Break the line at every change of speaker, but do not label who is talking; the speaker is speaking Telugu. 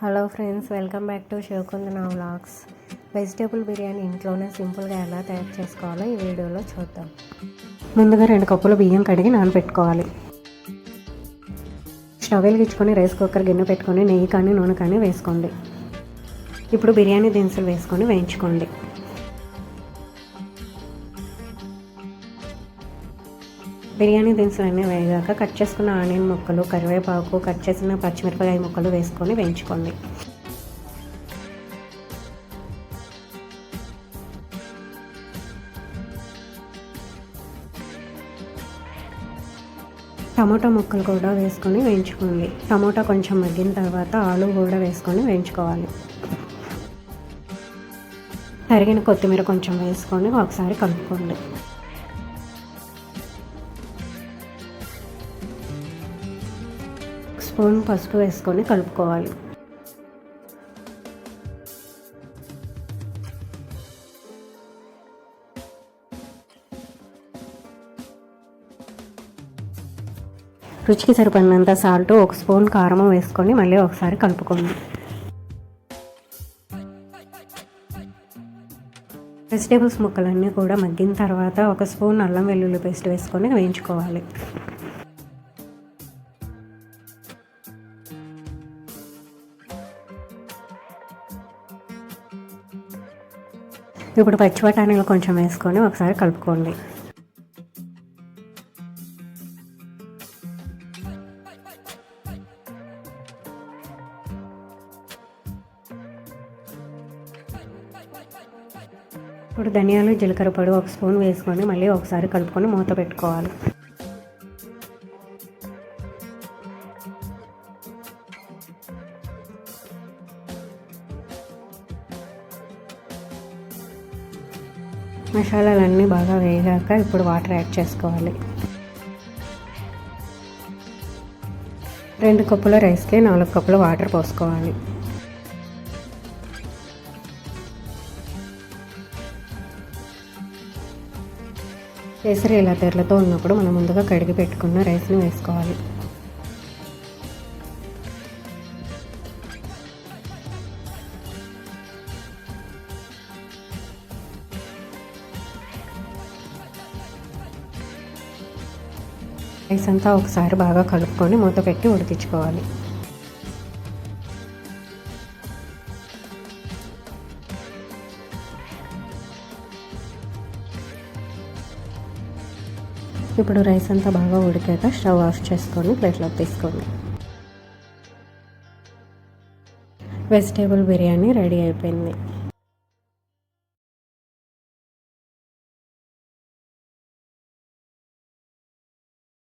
Hello friends welcome back to Shivakundana vlogs vegetable biryani ఇంట్లోనే సింపుల్గా ఎలా తయారు చేసుకోవాలో ఈ వీడియోలో చూద్దాం. ముందుగా రెండు కప్పులు బియ్యం కడిగి నానబెట్టుకోవాలి స్టవ్ వెలిగించుకొని రైస్ కుక్కర్ గిన్నె పెట్టుకొని నెయ్యి కానీ నూనె కానీ వేసుకోండి. ఇప్పుడు బిర్యానీ దినుసులు వేసుకొని వేయించుకోండి. బిర్యానీ దినుసులు అన్నీ వేగాక కట్ చేసుకున్న ఆనియన్ ముక్కలు కరివేపాకు కట్ చేసిన పచ్చిమిరపకాయ ముక్కలు వేసుకొని వేయించుకోండి. టమాటా ముక్కలు కూడా వేసుకొని వేయించుకోండి. టమోటా కొంచెం మగ్గిన తర్వాత ఆలు కూడా వేసుకొని వేయించుకోవాలి. తరిగిన కొత్తిమీర కొంచెం వేసుకొని ఒకసారి కలుపుకోండి. స్పూన్ పసుపు వేసుకొని కలుపుకోవాలి. రుచికి సరిపడినంత సాల్ట్ ఒక స్పూన్ కారం వేసుకొని మళ్ళీ ఒకసారి కలుపుకోండి వెజిటేబుల్స్ ముక్కలన్నీ కూడా మగ్గిన తర్వాత ఒక స్పూన్ అల్లం వెల్లుల్లి పేస్ట్ వేసుకొని వేయించుకోవాలి. ఇప్పుడు పచ్చి బఠానీలు కొంచెం వేసుకొని ఒకసారి కలుపుకోండి. ఇప్పుడు ధనియాలు జీలకర్ర పొడి ఒక స్పూన్ వేసుకొని మళ్ళీ ఒకసారి కలుపుకొని మూత పెట్టుకోవాలి. మసాలాలన్నీ బాగా వేగాక ఇప్పుడు వాటర్ యాడ్ చేసుకోవాలి. రెండు కప్పుల రైస్కి నాలుగు కప్పుల వాటర్ పోసుకోవాలి. కేసరి ఇలా తెరలతో ఉన్నప్పుడు మనం ముందుగా కడిగి పెట్టుకున్న రైస్ని వేసుకోవాలి. రైస్ అంతా ఒకసారి బాగా కలుపుకొని మూత పెట్టి ఉడికించుకోవాలి. ఇప్పుడు రైస్ అంతా బాగా ఉడికాక స్టవ్ ఆఫ్ చేసుకొని ప్లేట్లోకి తీసుకోండి. వెజిటేబుల్ బిర్యానీ రెడీ అయిపోయింది.